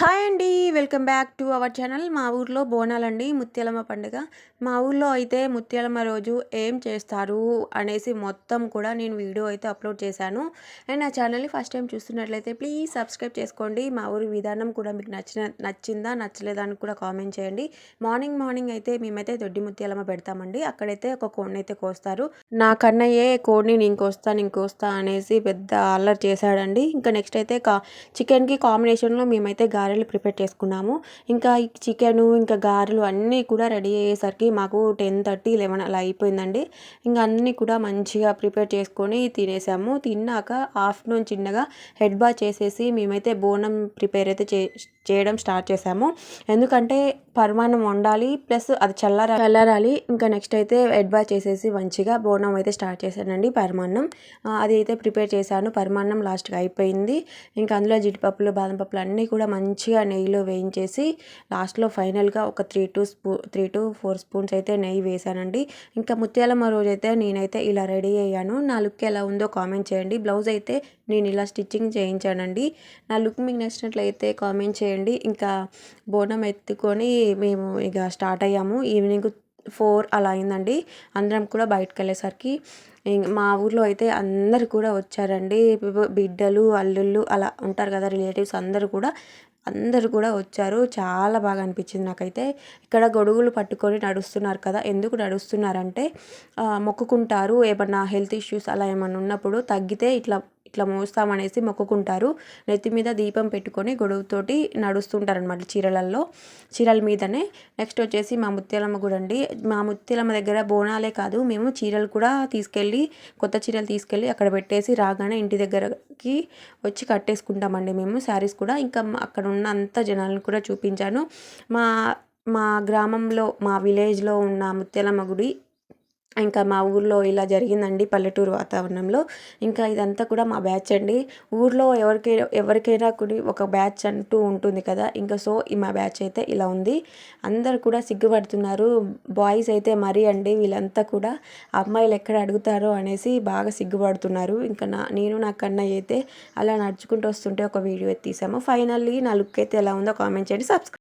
Hi అండి welcome back to our channel. మా ఊర్లో బోనాలండి ముత్యాలమ్మ పండుగ. మా ఊర్లో అయితే ముత్యాలమ్మ రోజు ఏం చేస్తారు అనేసి మొత్తం కూడా నేను వీడియో అయితే అప్లోడ్ చేశాను. అండ్ నా ఛానల్ని ఫస్ట్ టైం చూస్తున్నట్లయితే ప్లీజ్ సబ్స్క్రైబ్ చేసుకోండి. మా ఊరి విధానం కూడా మీకు నచ్చిన నచ్చిందా నచ్చలేదా అని కూడా కామెంట్ చేయండి. మార్నింగ్ మార్నింగ్ అయితే మేమైతే దొడ్డి ముత్యాలమ్మ పెడతామండి. అక్కడైతే ఒక కోడిని అయితే కోస్తారు. నా కన్నయ్యే కోడిని నేను కోస్తా నేను కోస్తా అనేసి పెద్ద అల్లరి చేశాడండి. ఇంకా నెక్స్ట్ అయితే కా చికెన్కి కాంబినేషన్లో మేమైతే గారెలు ప్రిపేర్ చేసుకున్నాము. ఇంకా ఈ చికెను ఇంకా గారెలు అన్నీ కూడా రెడీ అయ్యేసరికి మాకు టెన్ థర్టీ లెవెన్ అలా అయిపోయిందండి. ఇంకా అన్నీ కూడా మంచిగా ప్రిపేర్ చేసుకొని తినేసాము. తిన్నాక ఆఫ్టర్నూన్ చిన్నగా హెడ్ బా చేసేసి మేమైతే బోనం ప్రిపేర్ అయితే చే చేయడం స్టార్ట్ చేసాము. ఎందుకంటే పరమాన్నం వండాలి ప్లస్ అది చల్లార చల్లారాలి. ఇంకా నెక్స్ట్ అయితే హెడ్ బా చేసేసి మంచిగా బోనం అయితే స్టార్ట్ చేశానండి పరమాన్నం అది అయితే ప్రిపేర్ చేశాను. పరమాన్నం లాస్ట్గా అయిపోయింది. ఇంకా అందులో జీడిపప్పులు బాదం పప్పులు అన్నీ కూడా మంచి మంచిగా నెయ్యిలో వేయించేసి లాస్ట్లో ఫైనల్గా ఒక three two స్పూ three to four spoons అయితే నెయ్యి వేసానండి ఇంకా ముత్యాలమ్మ రోజు అయితే నేనైతే ఇలా రెడీ అయ్యాను. నా లుక్ ఎలా ఉందో కామెంట్ చేయండి. బ్లౌజ్ అయితే నేను ఇలా స్టిచ్చింగ్ చేయించానండి. నా లుక్ మీకు నచ్చినట్లయితే కామెంట్ చేయండి. ఇంకా బోనం ఎత్తుకొని మేము ఇక స్టార్ట్ అయ్యాము. ఈవినింగ్ ఫోర్ అలా అయిందండి. అందరం కూడా బయటకు వెళ్ళేసరికి మా ఊర్లో అయితే అందరు కూడా వచ్చారండి. బిడ్డలు అల్లుళ్ళు అలా ఉంటారు కదా రిలేటివ్స్ అందరు కూడా. అందరు కూడా వచ్చారు. చాలా బాగా అనిపించింది నాకైతే. ఇక్కడ గొడుగులు పట్టుకొని నడుస్తున్నారు కదా ఎందుకు నడుస్తున్నారంటే మొక్కుకుంటారు. ఏమన్నా హెల్త్ ఇష్యూస్ అలా ఏమన్నా ఉన్నప్పుడు తగ్గితే ఇట్లా ఇట్లా మోస్తామనేసి మొక్కుకుంటారు. నెత్తి మీద దీపం పెట్టుకొని గొడవతోటి నడుస్తుంటారు అనమాట చీరలల్లో. చీరల మీదనే. నెక్స్ట్ వచ్చేసి మా ముత్యాలమ్మ గుడి అండి. మా ముత్యాలమ్మ దగ్గర బోనాలే కాదు మేము చీరలు కూడా తీసుకెళ్ళి కొత్త చీరలు తీసుకెళ్ళి అక్కడ పెట్టేసి రాగానే ఇంటి దగ్గరకి వచ్చి కట్టేసుకుంటామండి మేము శారీస్ కూడా. ఇంకా అక్కడ ఉన్న అంత జనాలను కూడా చూపించాను. మా మా గ్రామంలో మా విలేజ్లో ఉన్న ముత్యాలమ్మ గుడి ఇంకా మా ఊర్లో ఇలా జరిగిందండి పల్లెటూరు వాతావరణంలో. ఇంకా ఇదంతా కూడా మా బ్యాచ్ అండి. ఊర్లో ఎవరికైనా ఎవరికైనా కూడా ఒక బ్యాచ్ అంటూ ఉంటుంది కదా. ఇంకా సో మా బ్యాచ్ అయితే ఇలా ఉంది. అందరు కూడా సిగ్గుపడుతున్నారు. బాయ్స్ అయితే మరీ అండి వీళ్ళంతా కూడా అమ్మాయిలు ఎక్కడ అడుగుతారో అనేసి బాగా సిగ్గుపడుతున్నారు. ఇంకా నా నేను నా కన్నయ్య అయితే అలా నడుచుకుంటూ వస్తుంటే ఒక వీడియో తీసాము. ఫైనల్లీ నా లుక్ అయితే ఎలా ఉందో కామెంట్ చేయండి. సబ్స్క్రైబ్